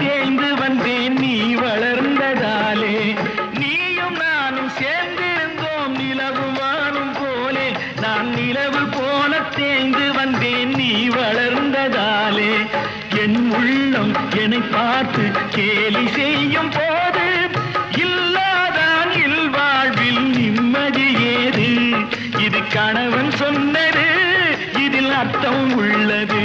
சேர்ந்து வந்தேன் நீ வளர்ந்ததாலே. நீயும் நானும் சேர்ந்திருந்தோம் நிலவு வானும் போலே. நான் நிலவு போல தேய்ந்து வந்தேன் நீ வளர்ந்ததாலே. என் உள்ளம் என்னை பார்த்து கேலி செய்யும் போது இல்லாதான் இல்வாழ்வில் நிம்மதி ஏது? இது கணவன் சொன்னது இதில் அர்த்தம் உள்ளது.